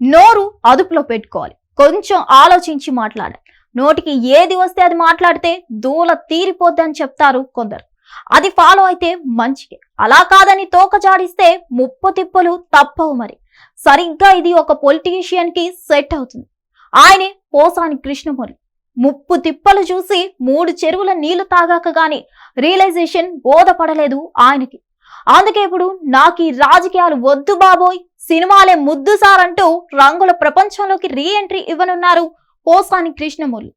నోరు అదుపులో పెట్టుకోవాలి. కొంచెం ఆలోచించి మాట్లాడాలి నోటికి ఏది వస్తే అది మాట్లాడితే దూల తీరిపోద్దని చెప్తారు కొందరు. అది ఫాలో అయితే మంచిదే అలా కాదని తోక జాడిస్తే ముప్పు తిప్పలు తప్పవు మరి. సరిగ్గా ఇది ఒక పొలిటీషియన్కి సెట్ అవుతుంది. ఆయనే పోసాని కృష్ణమురళి ముప్పు తిప్పలు చూసి మూడు చెరువుల నీళ్ళు తాగాక గాని రియలైజేషన్ బోధపడలేదు ఆయనకి. అందుకే ఇప్పుడు నాకు ఈ రాజకీయాలు వద్దు బాబోయ్. సినిమాలే ముద్దు సార్ అంటూ రంగుల ప్రపంచంలోకి రీ ఎంట్రీ ఇవ్వనున్నారు పోసాని కృష్ణమూర్తి.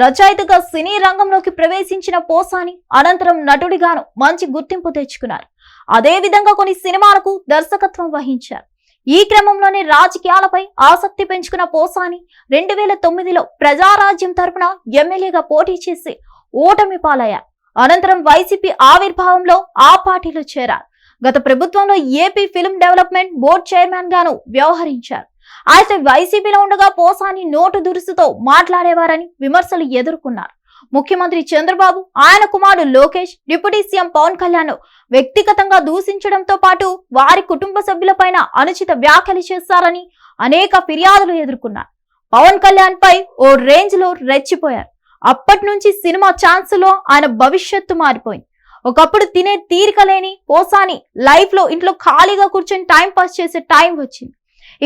రచయితగా సినీ రంగంలోకి ప్రవేశించిన పోసాని అనంతరం నటుడిగాను మంచి గుర్తింపు తెచ్చుకున్నారు. అదే విధంగా కొన్ని సినిమాలకు దర్శకత్వం వహించారు. ఈ క్రమంలోనే రాజకీయాలపై ఆసక్తి పెంచుకున్న పోసాని రెండు వేల తొమ్మిదిలో ప్రజారాజ్యం తరపున ఎమ్మెల్యేగా పోటీ చేసి ఓటమి పాలయ్యారు. అనంతరం వైసీపీ ఆవిర్భావంలో ఆ పార్టీలో చేరారు. గత ప్రభుత్వంలో AP film development board chairman గాను వ్యవహరించారు. అయితే వైసీపీలో ఉండగా పోసాని నోటు దురుసుతో మాట్లాడేవారని విమర్శలు ఎదుర్కొన్నారు. ముఖ్యమంత్రి చంద్రబాబు ఆయన కుమారుడు లోకేష్ డిప్యూటీ సీఎం పవన్ కళ్యాణ్ వ్యక్తిగతంగా దూషించడంతో పాటు వారి కుటుంబ సభ్యులపైన అనుచిత వ్యాఖ్యలు చేశారని అనేక ఫిర్యాదులు ఎదుర్కొన్నారు. పవన్ కళ్యాణ్ పై ఓ రేంజ్లో రెచ్చిపోయారు. అప్పటి నుంచి సినిమా ఛాన్స్లో ఆయన భవిష్యత్తు మారిపోయింది. ఒకప్పుడు తినే తీరిక లేని పోసాని లైఫ్లో ఇంట్లో ఖాళీగా కూర్చొని టైం పాస్ చేసే టైం వచ్చింది.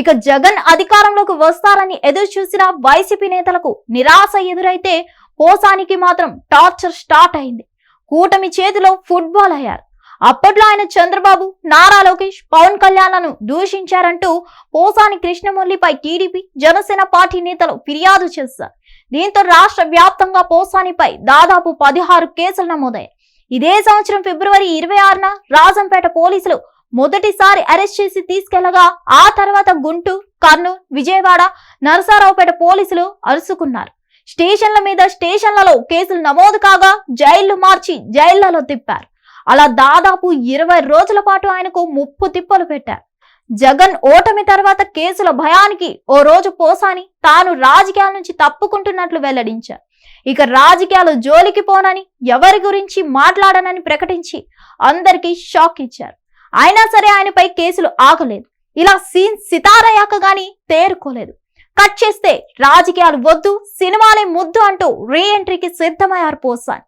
ఇక జగన్ అధికారంలోకి వస్తారని ఎదురు చూసిన వైసీపీ నేతలకు నిరాశ ఎదురైతే పోసానికి మాత్రం టార్చర్ స్టార్ట్ అయింది. కూటమి చేతిలో ఫుట్బాల్ అయ్యారు. అప్పట్లో ఆయన చంద్రబాబు నారా లోకేష్ పవన్ కళ్యాణ్లను దూషించారంటూ పోసాని కృష్ణమురళిపై టీడీపీ జనసేన పార్టీ నేతలు ఫిర్యాదు చేశారు. దీంతో రాష్ట్ర వ్యాప్తంగా పోసానిపై దాదాపు పదిహారు కేసులు నమోదయ్యాయి. ఇదే సంవత్సరం ఫిబ్రవరి ఇరవై ఆరున రాజంపేట పోలీసులు మొదటిసారి అరెస్ట్ చేసి తీసుకెళ్ళగా ఆ తర్వాత గుంటూరు కర్నూలు విజయవాడ నరసారావుపేట పోలీసులు అరుసుకున్నారు. స్టేషన్ల మీద స్టేషన్లలో కేసులు నమోదు కాగా జైళ్ళు మార్చి జైళ్ళలో తిప్పారు. అలా దాదాపు ఇరవై రోజుల పాటు ఆయనకు ముప్పు తిప్పలు పెట్టారు. జగన్ ఓటమి తర్వాత కేసుల భయానికి ఓ రోజు పోసాని తాను రాజకీయాల నుంచి తప్పుకుంటున్నట్లు వెల్లడించారు. ఇక రాజకీయాలు జోలికి పోనని ఎవరి గురించి మాట్లాడనని ప్రకటించి అందరికీ షాక్ ఇచ్చారు. అయినా సరే ఆయనపై కేసులు ఆగలేదు. ఇలా సీన్ సితారయ్యాక గాని తేరుకోలేదు. కట్ చేస్తే రాజకీయాలు వద్దు సినిమాలే ముద్దు అంటూ రీ ఎంట్రీకి సిద్ధమయ్యారు పోసాని.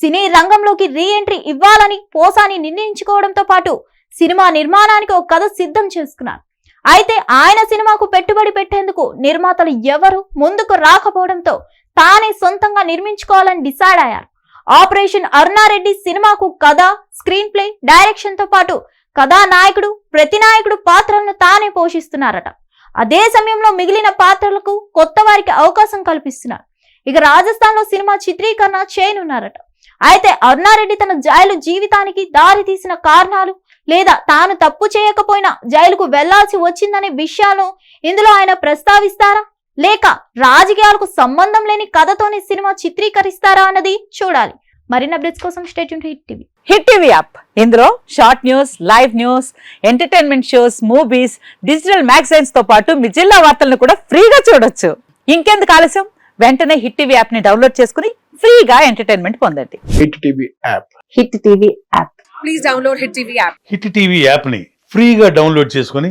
సినీ రంగంలోకి రీ ఎంట్రీ ఇవ్వాలని పోసాని నిర్ణయించుకోవడంతో పాటు సినిమా నిర్మాణానికి ఒక కథ సిద్ధం చేసుకున్నారు. అయితే ఆయన సినిమాకు పెట్టుబడి పెట్టేందుకు నిర్మాతలు ఎవరు ముందుకు రాకపోవడంతో తానే సొంతంగా నిర్మించుకోవాలని డిసైడ్ అయ్యారు. ఆపరేషన్ అరుణారెడ్డి సినిమాకు కథ స్క్రీన్ ప్లే డైరెక్షన్తో పాటు కథానాయకుడు ప్రతినాయకుడు పాత్రలను తానే పోషిస్తున్నారట. అదే సమయంలో మిగిలిన పాత్రలకు కొత్త వారికి అవకాశం కల్పిస్తున్నారు. ఇక రాజస్థాన్లో సినిమా చిత్రీకరణ చేయనున్నారట. అయితే అరుణారెడ్డి తన జైలు జీవితానికి దారి తీసిన కారణాలు లేదా తాను తప్పు చేయకపోయినా జైలుకు వెళ్ళాల్సి వచ్చిందనే విషయాలు ఇందులో ఆయన ప్రస్తావిస్తారా? లేక రాజకీయాలకు సంబంధం లేని కథతోనే సినిమా చిత్రీకరిస్తారా అన్నది చూడాలి. మరిన్ని అప్డేట్స్ కోసం state hit TV. Hit TV app. ఇందులో short news live news entertainment shows movies digital మ్యాగజైన్స్తో పాటు మీ జిల్లా వార్తలను కూడా ఫ్రీగా చూడొచ్చు. ఇంకెందుకు ఆలస్యం? వెంటనే హిట్ టీవీ యాప్ని డౌన్లోడ్ చేసుకుని ఫ్రీగా ఎంటర్టైన్మెంట్ పొందండి. Hit TV app. Hit TV app. Please download Hit TV app. Hit TV యాప్ని ఫ్రీగా డౌన్లోడ్ చేసుకొని